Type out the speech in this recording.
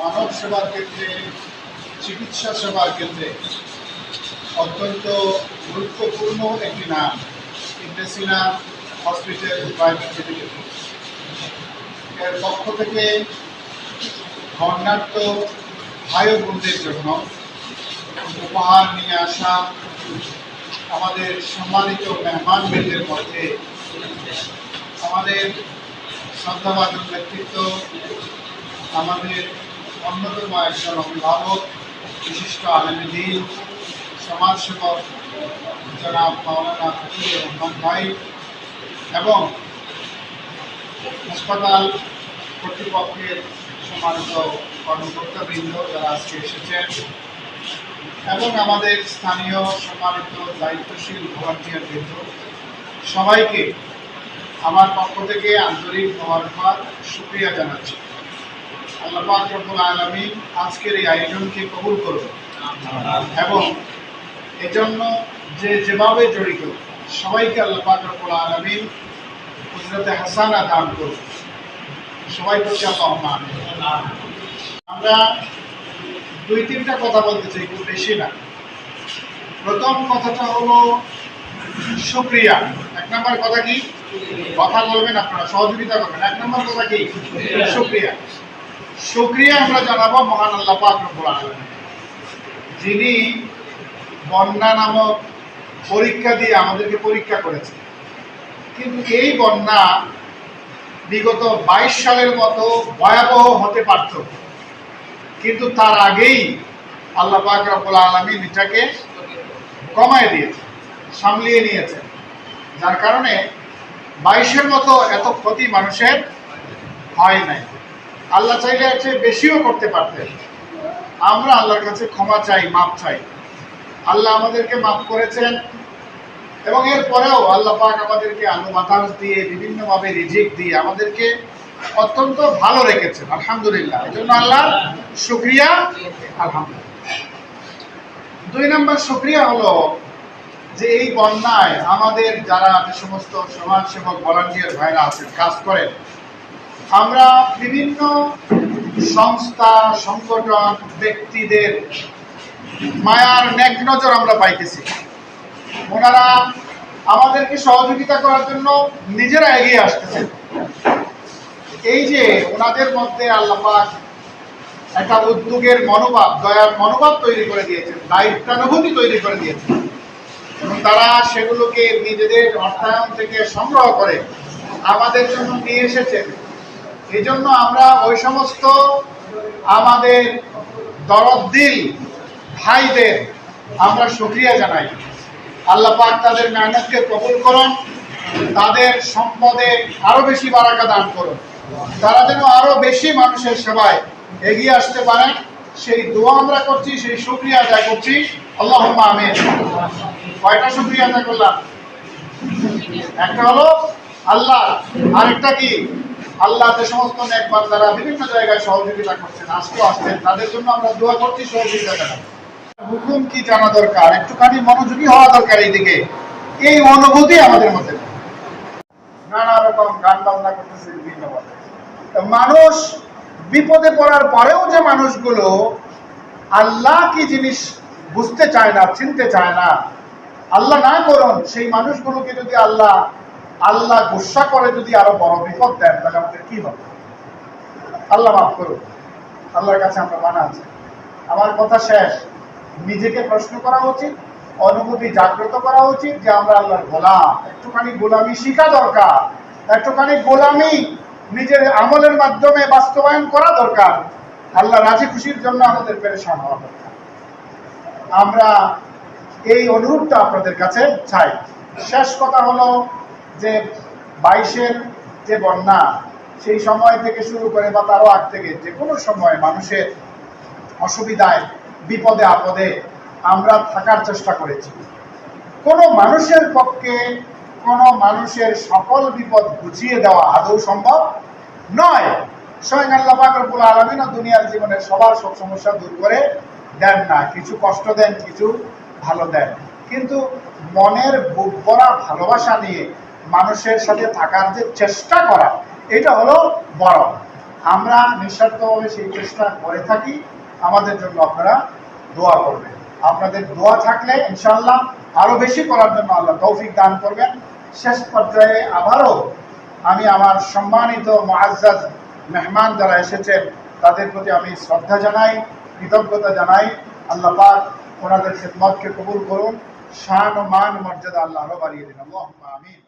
মানব সেবার ক্ষেত্রে, চিকিৎসা সেবার ক্ষেত্রে অত্যন্ত গুরুত্বপূর্ণ একটি নাম, ইন্টেসিনা হসপিটাল প্রাইভেট লিমিটেড এর পক্ষ থেকে বর্ণাঢ্য ভাই বোনদের জন্য উপহার নিয়ে আসা আমাদের সম্মানিত মেহমানবৃন্দের মধ্যে আমাদের শ্রদ্ধাভাজন ব্যক্তিত্ব, আমাদের অন্যতম একজন অভিভাবক, বিশিষ্ট আলমদিন সমাজসেবক জনাব মাওলানা ফকির রহমান ভাই এবং হাসপাতাল কর্তৃপক্ষের সম্মানিত কর্মকর্তাবৃন্দ যারা আজকে এসেছেন এবং আমাদের স্থানীয় সম্মানিত দায়িত্বশীল ভলান্টিয়ার বৃন্দ, সবাইকে আমার পক্ষ থেকে আন্তরিক মোবারকবাদ, শুক্রিয়া জানাচ্ছি। আল্লাহ পাক রব্বুল আলামিন আজকের এই আয়োজনকে কবুল করুন। এবং এজন্য যে যেভাবে জড়িত সবাইকে আল্লাহ পাক রব্বুল আলামিন হজরতে হাসানা দান করুন। সবাই করছে আল্লাহ আমরা দুই তিনটা কথা বলতে চাই খুব বেশি না। প্রথম কথাটা হলো শুক্রিয়া এক নম্বর কথা কি? কথা বলবেন আপনারা সহযোগিতা করবেন। এক নম্বর কথা কি? শুক্রিয়া শুক্রিয়া আমরা জানাব মহান আল্লাহ যিনি বন্যা নামক পরীক্ষা দিয়ে আমাদেরকে পরীক্ষা করেছে কিন্তু এই বন্যা বিগত বাইশ সালের মতো ভয়াবহ হতে পারত। কিন্তু তার আগেই আল্লাহ পাক রব্বুল আলমিন এটাকে কমায় দিয়েছে সামলিয়ে নিয়েছে যার কারণে বাইশের মতো এত ক্ষতি মানুষের হয় নাই। আল্লাহ চাইলে এর বেশিও করতে পারতেন। আমরা আল্লাহর কাছে ক্ষমা চাই, মাপ চাই। আল্লাহ আমাদেরকে মাফ করেছেন এবং এরপরেও আল্লাহ পাক আমাদেরকে আলু বাতাস দিয়ে, বিভিন্নভাবে রিজিক দিয়ে আমাদেরকে অত্যন্ত ভালো রেখেছেন। আলহামদুলিল্লাহ। এই জন্য আল্লাহ শুক্রিয়া। আলহামদুলিল্লাহ। দুই নম্বর শুক্রিয়া হলো যে এই বন্যায় আমাদের যারা যে সমস্ত সমাজসেবক ভলান্টিয়ার ভাইরা আছেন, কাজ করেন আমরা বিভিন্ন সংস্থা, সংগঠন, ব্যক্তিদের মায়ার ন্যাক নজর আমরা পাইতেছি। ওনারা আমাদেরকে সহযোগিতা করার জন্য নিজেরা এগিয়ে আসতেছেন। এই যে ওনাদের মধ্যে আল্লাপাক একটা উদ্যোগের মনোভাব, দয়ার মনোভাব তৈরি করে দিয়েছেন দায়িত্বানুভূতি তৈরি করে দিয়েছেন। এবং তারা সেগুলোকে নিজেদের অর্থায়ন থেকে সংগ্রহ করে আমাদের জন্য নিয়ে এসেছেন। এই জন্য আমরা ওই সমস্ত আমাদের দরদ্দিল ভাইদের আমরা সুক্রিয়া জানাই। আল্লাহ পাক তাদের মেহনতকে কবুল করুন, তাদের সম্পদে আরও বেশি বারাকা দান করুন। তারা যেন আরও বেশি মানুষের সেবায় এগিয়ে আসতে পারেন সেই দোয়া আমরা করছি, সেই সুক্রিয়া আদায় করছি। আল্লাহ আমিন। কয়টা সুক্রিয়া আদায় করলাম? একটা হলো আল্লাহ, আরেকটা কি? আল্লাহ যে সমস্ত নেক বান্দারা বিভিন্ন জায়গায় সহযোগিতা করছেন, আজকেও আসছেন, তাদের জন্য আমরা দোয়া করছি, সহযোগিতা জানাই হুকুম কি জানা দরকার? একটুখানি মনোযোগী হওয়া দরকার এইদিকে। এই অনুভূতি আমাদের মধ্যে। নানা রকম গান বাজনা করতেছে বিভিন্ন মানুষ বিপদে পড়ার পরেও যে মানুষগুলো আল্লাহ কি জিনিস বুঝতে চায় না, চিনতে চায় না, আল্লাহ না করুন, সেই মানুষগুলোকে যদি আল্লাহ আল্লাহ গুসা করে যদি আরও বড় বিপদ দেন, তাহলে আমাদের কি হবে? আল্লাহ মাফ করুন আল্লাহর কাছে আমরা মানা আছে। আমার কথা শেষ। নিজেকে প্রশ্ন করা উচিত, অনুভূতি জাগ্রত করা উচিত যে আমরা আল্লাহর গোলাম। একটুখানি গোলামি শিখা দরকার। একটুখানি গোলামি নিজের আমলের মাধ্যমে বাস্তবায়ন করা দরকার। আল্লাহ রাজি খুশির জন্য আমাদের পেরেশান হওয়া দরকার। আমরা এই অনুরোধটা আপনাদের কাছে চাই। শেষ কথা হলো যে বাইশের যে বন্যা, সেই সময় থেকে শুরু করে বা তারও আগ থেকে যে কোনো সময় মানুষের অসুবিধায়, বিপদে, আপদে আমরা থাকার চেষ্টা করেছি। কোনো মানুষের পক্ষে কোনো মানুষের সকল বিপদ বুঝিয়ে দেওয়া আদৌ সম্ভব নয়। স্বয়ং আল্লাহ আলমিনও দুনিয়ার জীবনে সবার সব সমস্যা দূর করে দেন না। কিছু কষ্ট দেন, কিছু ভালো দেন। কিন্তু মনের বুক ভরা ভালোবাসা নিয়ে মানুষের সাথে থাকার যে চেষ্টা করা, এটা হলো বড় আমরা নিঃস্বার্থভাবে সেই চেষ্টা করে থাকি। আমাদের জন্য আপনারা দোয়া করবেন। আপনাদের দোয়া থাকলে ইনশাল্লাহ আরও বেশি করার জন্য আল্লাহ তৌফিক দান করবেন। শেষ পর্যায়ে আবারও আমি আমার সম্মানিত মুআজ্জাজ মেহমান যারা এসেছেন, তাদের প্রতি আমি শ্রদ্ধা জানাই, কৃতজ্ঞতা জানাই। আল্লাহ পাক ওনাদের খেদমতকে কবুল করুন। শান মান মর্যাদা আল্লাহ আরও বাড়িয়ে দিন। আল্লাহুম্মা আমিন।